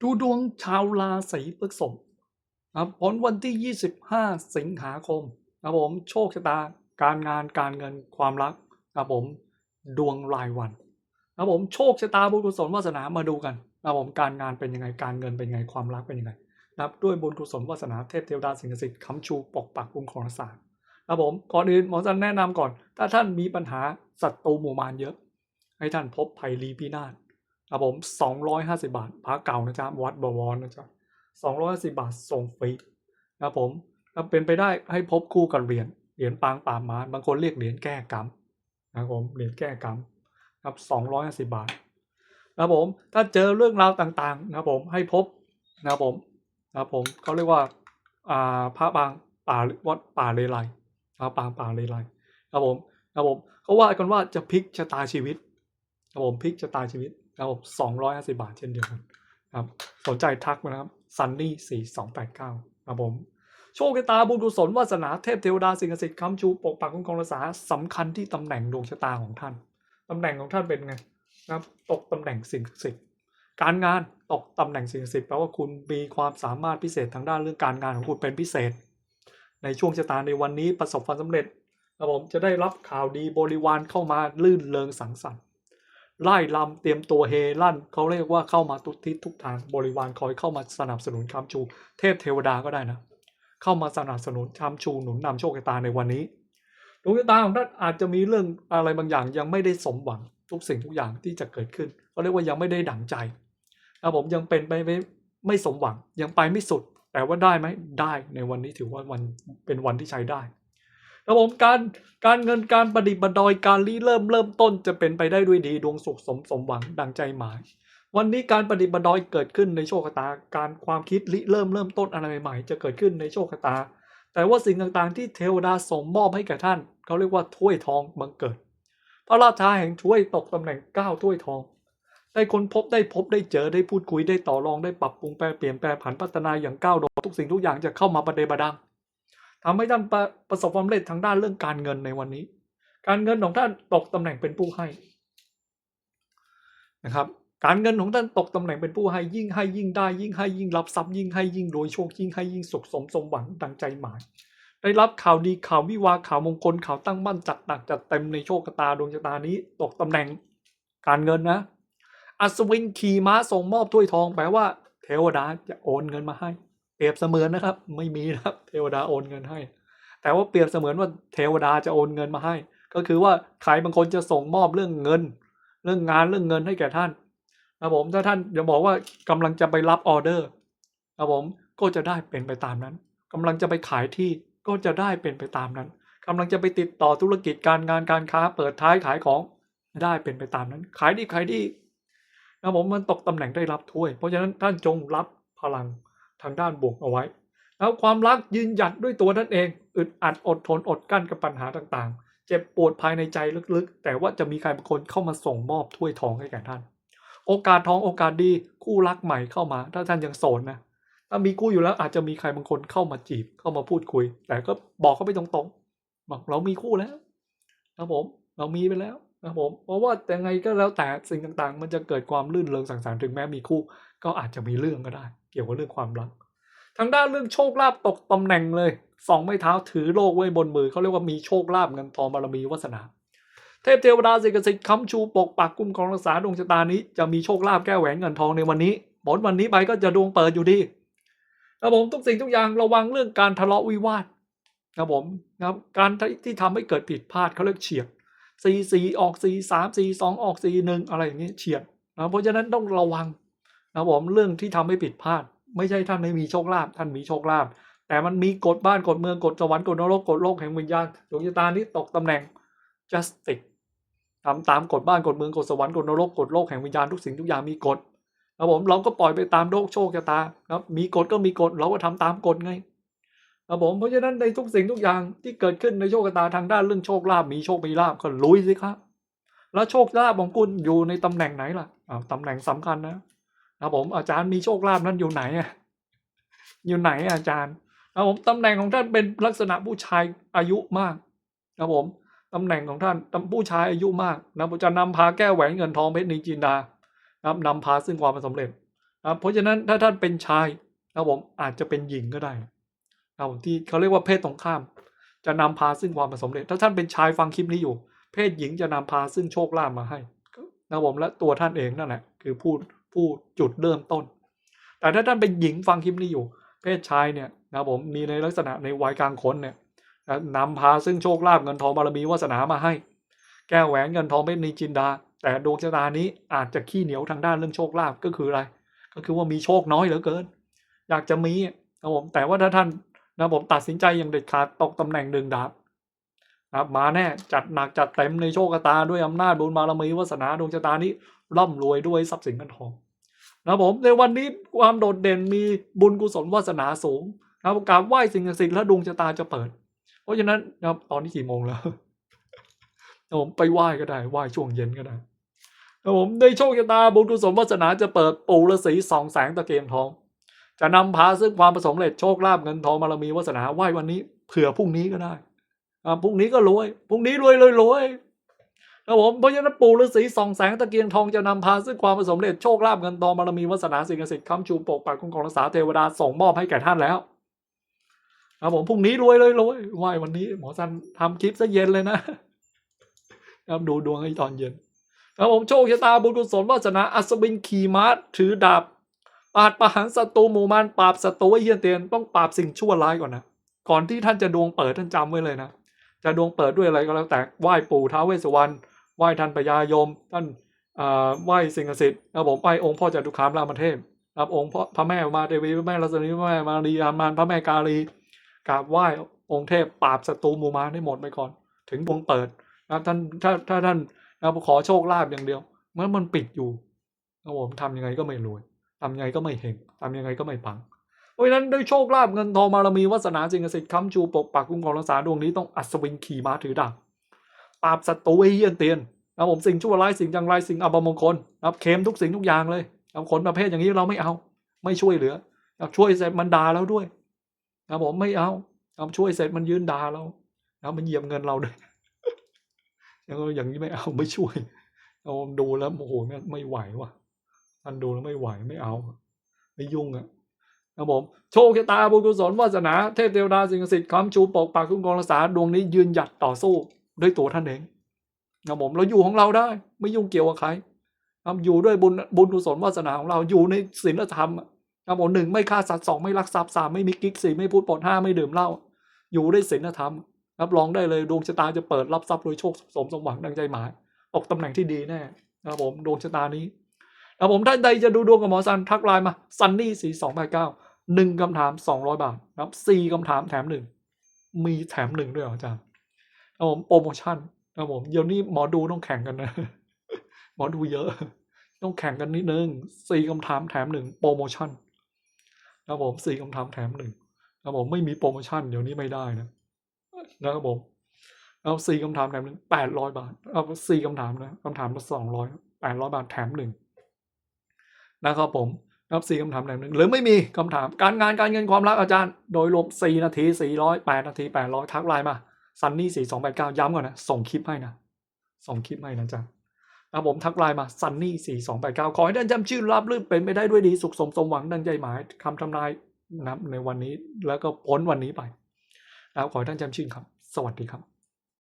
ดูดวงชาวราศีพฤษภครับผลวันที่ 25 สิงหาคมครับผมโชคชะตา การงานการเงินความรักครับผมดวงรายวันครับผมโชคชะตาบุญกุศลวาสนามาดูกันครับผมการงานเป็นยังไงการเงินเป็นยังไงความรักเป็นยังไงนะครับด้วยบุญกุศลวาสนาเทพเทวดาสิงศักดิ์สิทธิ์ค้ำชูปกปักคุ้มครองรักษาครับผมก่อนอื่นหมอจันแนะนำก่อน ถ้าท่านมีปัญหาศัตรูหมู่มารเยอะ ให้ท่านพบภัยรีพินาศ ครับผม 250 บาทพระเก่านะจ๊ะวัดบวรนะจ๊ะ250 บาทส่งฟรีครับผมถ้าเป็นไปได้ให้พบคู่กับเหรียญเหรียญปางป่ามารบางคนเรียกเหรียญแก้กรรมนะครับผมเหรียญแก้กรรมครับ250 บาทนะครับผมถ้าเจอเรื่องราวต่างๆนะครับผมให้พบนะครับผมนะครับผมเขาเรียกว่าอ่าพระปางป่าวัดป่าเลไลพระปางป่าเลไลครับผมครับผมเขาว่ากันว่าจะพลิกชะตาชีวิตครับผมพลิกชะตาชีวิต ครับผมสองร้อยห้าสิบาทเช่นเดียวกันครับสนใจทักมานะครับซันนี่สี่สองแปดเก้าครับผม โชคชะตาบุญกุศลวาสนาเทพเทวดาสิ่งศักดิ์สิทธิ์ค้ำชูปกปักคุ้มครองรักษาสำคัญที่ตำแหน่งดวงชะตาของท่านตำแหน่งของท่านเป็นไงนะครับตกตำแหน่งสิ่งศักดิ์สิทธิ์การงานตกตำแหน่งสิ่งศักดิ์สิทธิ์แปลว่าคุณมีความสามารถพิเศษทางด้านเรื่องการงานของคุณเป็นพิเศษ ในช่วงชะตาในวันนี้ประสบความสำเร็จครับผมจะได้รับข่าวดีบริวารเข้ามาลื่นเริงสังสรรค์ ไล่ลำเตรียมตัวเฮลั่นเขาเรียกว่าเข้ามาทุกทิศทุกทางบริวารคอยเข้ามาสนับสนุนคำชู เทพเทวดาก็ได้นะ เข้ามาสนับสนุนคำชูหนุนนำโชคชะตาในวันนี้ดวงชะตาของท่านอาจจะมีเรื่องอะไรบางอย่างยังไม่ได้สมหวังทุกสิ่งทุกอย่างที่จะเกิดขึ้นเขาเรียกว่ายังไม่ได้ดั่งใจนะผมยังเป็นไปไม่ไม่สมหวังยังไปไม่สุด แต่ว่าได้ไหมได้ในวันนี้ถือว่าวันเป็นวันที่ใช้ได้ ครับผมการการเงินการประดิษฐ์ประดอยการรีเริ่มเริ่มต้นจะเป็นไปได้ด้วยดีดวงสุขสมสมหวังดังใจหมาย วันนี้การประดิษฐ์ประดอยเกิดขึ้นในโชคชะตาการความคิดริเริ่มเริ่มต้นอะไรใหม่ๆ จะเกิดขึ้นในโชคชะตา แต่ว่าสิ่งต่างๆ ที่เทวดาส่งมอบให้แก่ท่านเขาเรียกว่าถ้วยทองบังเกิด พระราชาแห่งถ้วยตกตำแหน่งเก้าถ้วยทองได้ค้นพบได้พบได้เจอได้พูดคุยได้ต่อรองได้ปรับปรุงแปลเปลี่ยนแปลผันพัฒนาอย่างก้าวโดดทุกสิ่งทุกอย่างจะเข้ามาประเดประดัง ทำให้ท่านประประสบความสำเร็จทางด้านเรื่องการเงินในวันนี้ การเงินของท่านตกตำแหน่งเป็นผู้ให้นะครับ การเงินของท่านตกตำแหน่งเป็นผู้ให้ยิ่งให้ยิ่งได้ ยิ่งให้ยิ่งรับทรัพย์ยิ่งให้ยิ่งรวยโชคยิ่งให้ยิ่งสุขสมสมหวังดังใจหมายได้รับข่าวดีข่าววิวาข่าวมงคลข่าวตั้งมั่นจัดหนักจัดเต็มในโชคชะตาดวงชะตานี้ ตกตำแหน่งการเงินนะ อัศวินขี่ม้าส่งมอบถ้วยทองแปลว่า เทวดาจะโอนเงินมาให้ เปรียบเสมือนนะครับ ไม่มีนะครับ เทวดาโอนเงินให้ แต่ว่าเปรียบเสมือนว่าเทวดาจะโอนเงินมาให้ ก็คือว่าใครบางคนจะส่งมอบเรื่องเงิน เรื่องงานเรื่องเงินให้แก่ท่านนะผมถ้าท่านอย่าบอกว่ากำลังจะไปรับออเดอร์นะผมก็จะได้เป็นไปตามนั้นกำลังจะไปขายที่ก็จะได้เป็นไปตามนั้นกำลังจะไปติดต่อธุรกิจการงานการค้า เปิดท้ายขายของได้เป็นไปตามนั้น ขายดีขายดีนะผมมันตกตำแหน่งได้รับถ้วย เพราะฉะนั้นท่านจงรับพลัง ทางด้านบวกเอาไว้ แล้วความรักยืนหยัดด้วยตัวท่านเองอึดอัดอดทนอดกั้นกับปัญหาต่างๆ เจ็บปวดภายในใจลึกๆ แต่ว่าจะมีใครบางคนเข้ามาส่งมอบถ้วยทองให้แก่ท่าน โอกาสทองโอกาสดีคู่รักใหม่เข้ามา ถ้าท่านยังโสดนะถ้ามีคู่อยู่แล้วอาจจะมีใครบางคนเข้ามาจีบเข้ามาพูดคุย แต่ก็บอกเขาไปตรงๆบอกเรามีคู่แล้วนะผมเรามีไปแล้ว นะผมเพราะว่าแต่ไงก็แล้วแต่สิ่งต่างๆ มันจะเกิดความลื่นเลงสังสรรค์ถึงแม้มีคู่ ก็อาจจะมีเรื่องก็ได้ เกี่ยวกับเรื่องความรัก ทางด้านเรื่องโชคลาภตกตำแหน่งเลยสองไม้เท้าถือโลกไว้บนมือเขาเรียกว่ามีโชคลาภเงินทองบารมีวาสนา เทพเทวดาสิกสิทธิ์คำชูปกปักกุ้มของรักษาดวงชะตานี้จะมีโชคลาภแก้แหวนเงินทองในวันนี้ผลวันนี้ไปก็จะดวงเปิดอยู่ดีนะผมทุกสิ่งทุกอย่างระวังเรื่องการทะเลาะวิวาทนะผมนะการที่ทำให้เกิดผิดพลาดเขาเรียกเฉียบ สี่สี่ออกสี่สามสี่สองออกสี่หนึ่งอะไรอย่างเงี้ยเฉียดนะเพราะฉะนั้นต้องระวังนะผมเรื่องที่ทำให้ผิดพลาด ไม่ใช่ท่านไม่มีโชคลาภท่านมีโชคลาภแต่มันมีกฎบ้านกฎเมืองกฎสวรรค์กฎนรกกฎโลกแห่งวิญญาณดวงชะตาที่ตกตำแหน่ง justice ทำตามกฎบ้านกฎเมืองกฎสวรรค์กฎนรกกฎโลกแห่งวิญญาณทุกสิ่งทุกอย่างมีกฎนะผมเราก็ปล่อยไปตามโลกโชคชะตานะมีกฎก็มีกฎเราก็ทำตามกฎไง ครับผมเพราะฉะนั้นในทุกสิ่งทุกอย่างที่เกิดขึ้นในโชคชะตาทางด้านเรื่องโชคลาภมีโชคมีลาภก็ลุยสิครับแล้วโชคลาภของคุณอยู่ในตำแหน่งไหนล่ะอ้าวตำแหน่งสำคัญนะครับผมอาจารย์มีโชคลาภนั้นอยู่ไหนอะอยู่ไหนอาจารย์ครับผมตำแหน่งของท่านเป็นลักษณะผู้ชายอายุมากครับผมตำแหน่งของท่านผู้ชายอายุมากนะจะนำพาแก้วแหวนเงินทองเพชรนินจินดาครับนำพาซึ่งความสำเร็จครับเพราะฉะนั้นถ้าท่านเป็นชายนะครับผมอาจจะเป็นหญิงก็ได้ ครับผมที่เขาเรียกว่าเพศตรงข้าม จะนำพาซึ่งความสำเร็จ ถ้าท่านเป็นชายฟังคลิปนี้อยู่ เพศหญิงจะนำพาซึ่งโชคลาภมาให้นะผมและตัวท่านเองนั่นแหละคือผู้ผู้จุดเริ่มต้น แต่ถ้าท่านเป็นหญิงฟังคลิปนี้อยู่ เพศชายเนี่ยนะผมมีในลักษณะในวัยกลางคนเนี่ยนำพาซึ่งโชคลาภเงินทองบารมีวาสนามาให้ แก้วแหวนเงินทองเพชรนิจินดา แต่ดวงชะตานี้อาจจะขี้เหนียวทางด้านเรื่องโชคลาภก็คืออะไร ก็คือว่ามีโชคน้อยเหลือเกิน อยากจะมีนะครับผมแต่ว่าถ้าท่าน นะผมตัดสินใจอย่างเด็ดขาดตกตำแหน่งหนึ่งดาบนะครับมาแน่จัดหนักจัดเต็มในโชคชะตาด้วยอำนาจบุญบารมีวาสนาดวงชะตานี้ร่ำรวยด้วยทรัพย์สินเงินทองนะผมในวันนี้ความโดดเด่นมีบุญกุศลวาสนาสูงนะครับกาบไหว้สิ่งศักดิ์สิทธิ์และดวงชะตาจะเปิด เพราะฉะนั้นนะครับตอนนี้กี่โมงแล้วนะผมไปไหว้ก็ได้ไหว้ช่วงเย็นก็ได้นะผมในโชคชะตาบุญกุศลวาสนาจะเปิดปู่ฤาษีสองแสงตะเกียงทอง จะนำพาซึ่งความประสบความเร็จโชคลาภเงินทองบารมีวาสนาไหว้วันนี้เผื่อพรุ่งนี้ก็ได้อ่าพรุ่งนี้ก็รวยพรุ่งนี้รวยเลยรวยนะผมเพราะฉะนั้นปู่ฤาษีสองแสงตะเกียงทองจะนำพาซึ่งความประสบความสำเร็จโชคลาภเงินทองบารมีวาสนาสิ่งศักดิ์สิทธิ์คำชูปกปักคุ้มครองรักษาเทวดาส่งมอบให้แก่ท่านแล้วนะผมพรุ่งนี้รวยเลยรวยไหว้วันนี้ หมอสันทำคลิปซะเย็นเลยนะครับดูดวงให้ตอนเย็นครับผมโชคชะตาบุญกุศลวาสนาอัศวินขี่ม้าถือดาบ ปราดประหารศัตรูหมู่มารปราบศัตรูไอ้เฮียนเตียนต้องปราบสิ่งชั่วร้ายก่อนนะก่อนที่ท่านจะดวงเปิดท่านจำไว้เลยนะจะดวงเปิดด้วยอะไรก็แล้วแต่ไหว้ปู่ท้าวเวสสวรรณไหว้ท่านพญายม ท่านอ่าไหว้สิ่งศักดิ์สิทธิ์นะผมไหว้องค์พ่อจตุคามรามเทพครับองค์พ่อพระแม่มาเทวีพระแม่รัศมีพระแม่มารีอามานพระแม่กาลีกราบไหว้องค์เทพปราบศัตรูหมู่มารให้หมดไปก่อน ถึงดวงเปิดนะครับท่านถ้าถ้าท่านนะขอโชคลาภอย่างเดียวเมื่อมันปิดอยู่นะผมทำยังไงก็ไม่รวยำยังไงก็ไม่เห็งทำยังไงก็ไม่ปังเพราะฉะนั้นด้วยโชคลาภเงินทองบารมีวาสนาสิ่งศักดิ์สิทธิ์ค้ำชูปกปักคุ้มครองรักษาดวงนี้ต้องอัศวินขี่ม้าถือดาบปราบศัตรูไอ้เหี้ยนเตียนนะผมสิ่งชั่วร้ายสิ่งจังไรสิ่งอัปมงคลนะครับเค็มทุกสิ่งทุกอย่างเลยนะคนประเภทอย่างนี้เราไม่เอา ไม่ช่วยเหลือนะช่วยเสร็จมันด่าแล้วด้วยนะครับผมไม่เอานะช่วยเสร็จมันยืนด่าเรานะมันเหยียบเงินเราด้วยอย่างอย่างนี้ไม่เอาไม่ช่วยเอาดูแล้วโอ้โหไม่ไหวว่ะ ท่านดูแล้วไม่ไหวไม่เอา ไม่ยุ่งอะครับผมโชคชะตาบุญกุศลวาสนาเทพเทวดาสิ่งศักดิ์สิทธิ์คำชูปกปักคุ้มครองรักษาดวงนี้ยืนหยัดต่อสู้ด้วยตัวท่านเองครับผมเราอยู่ของเราได้ ไม่ยุ่งเกี่ยวกับใครครับอยู่ด้วยบุญบุญกุศลวาสนาของเราอยู่ในศีลธรรมอะครับผมหนึ่งไม่ฆ่าสัตว์สองไม่ลักทรัพย์สามไม่มีกิ๊กสี่ไม่พูดปดห้าไม่ดื่มเหล้าอยู่ด้วยศีลธรรมรับรองได้เลยดวงชะตาจะเปิดรับทรัพย์โดยโชคสมสมหวังดังใจหมายตกตำแหน่งที่ดีแน่นะครับผมดวงชะตานี้ ครับผมท่านใดจะดูดวงกับหมอซันทักไลน์มาซันนี่สี่สองแปดเก้าหนึ่งคำถามสองร้อยบาทครับสี่คำถามแถมหนึ่งมีแถมหนึ่งด้วยอาจารย์ครับผมโปรโมชั่นครับผมเดี๋ยวนี้หมอดูต้องแข่งกันนะ หมอดูเยอะ ต้องแข่งกันนิดนึงสี่คำถามแถมหนึ่งโปรโมชั่นครับผมสี่คำถามแถมหนึ่งครับผมไม่มีโปรโมชั่นเดี๋ยวนี้ไม่ได้นะนะครับผมเอาสี่คำถามแถมหนึ่งแปดร้อยบาทเอาสี่คำถามนะคำถามละสองร้อยแปดร้อยบาทแถมหนึ่ง นะครับผมนะครับสี่คำถามแถมหนึ่งหรือไม่มีคำถามการงานการเงินความรักอาจารย์ โดยรวมสี่นาทีสี่ร้อยแปดนาทีแปดร้อยทักไลน์มาซันนี่สี่สองแปดเก้าย้ำก่อนนะ ส่งคลิปให้นะ ส่งคลิปให้นะจ๊ะนะครับผมทักไลน์มาซันนี่สี่สองแปดเก้าขอให้ท่านจำชื่อรับลื่นเป็นไปได้ด้วยดีสุขสมสมหวังดังใจหมายคำทำนายนับในวันนี้แล้วก็พ้นวันนี้ไปนะครับขอให้ท่านจำชื่อครับ สวัสดีครับ